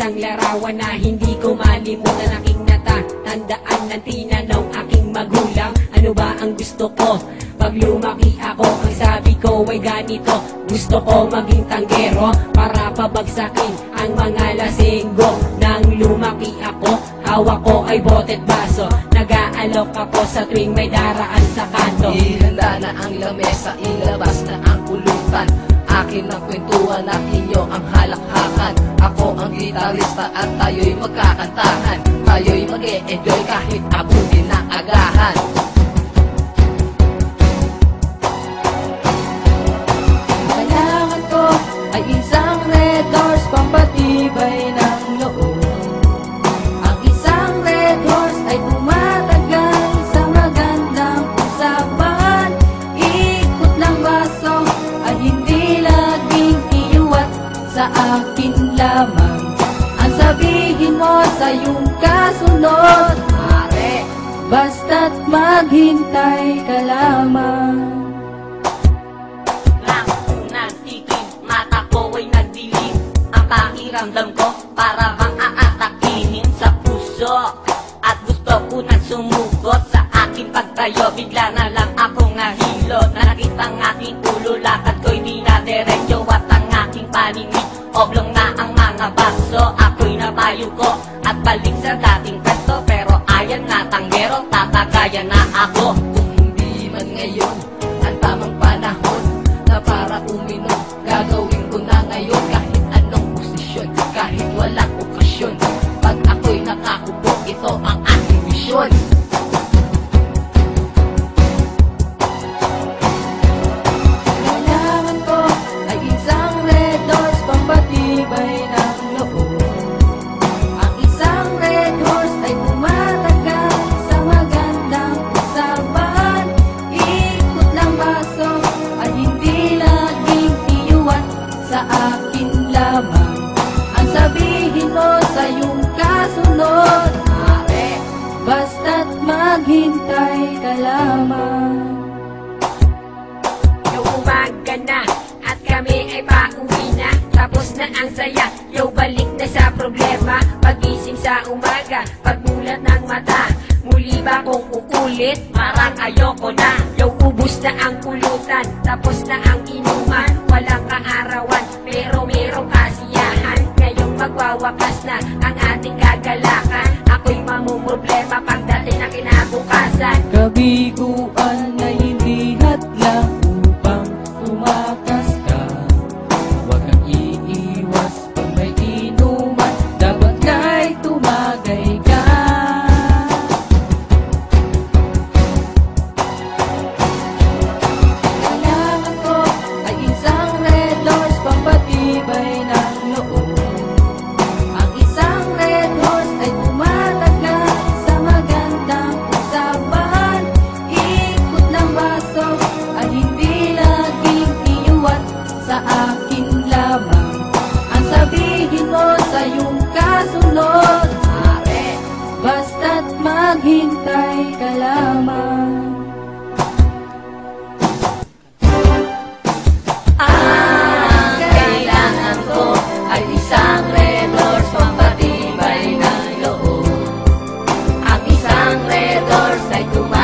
isang larawan na hindi ko malimutan aking nata Tandaan ng tinanong aking magulang Ano ba ang gusto ko? Pag lumaki ako, ang sabi ko ay ganito Gusto ko maging tanggero para pabagsakin ang mga lasinggo. Nang lumaki ako, hawak ko ay botet baso. Nag-aalok ako sa tuwing may daraan sa kanto. Ihanda na ang lamesa, ilabas na ang pulutan Akin ang kwentuhan at inyo ang halakhakan Ako ang gitarista at tayo'y magkakantahan. Tayo'y mag enjoy kahit abutin ng agahan sa akin lamang. Ang sabihin mo sa iyong kasunod Mare, Basta't maghintay ka lamang. Nang unang mata ko ay nagdilim. Ang pakiramdam ko na tanggero Tatagayan na ako. Kung hindi man ngayon Ang tamang panahon na para uminom Gagawin ko na ngayon. Kahit anong posisyon Kahit walang okasyon Pag ako'y nakakupo, ito ang aking misyon Basta't maghintay ka lamang. Yo, umaga na at kami ay pauwi na. Tapos na ang saya, yo balik na sa problema. Pagising sa umaga, pagmulat ng mata. Muli ba kung uulit? Parang ayoko na. Yo, ubus na ang pulutan, tapos na ang inuman. Walang kaarawan, pero merong kasiyahan. Ngayong magwawakas na ang ating gagalakan. Ako'y mamumroblema pagdating maghintay ka lamang. Ang kailangan ko ay isang redors pampatibay ng loob. Ang isang redors ay tumakas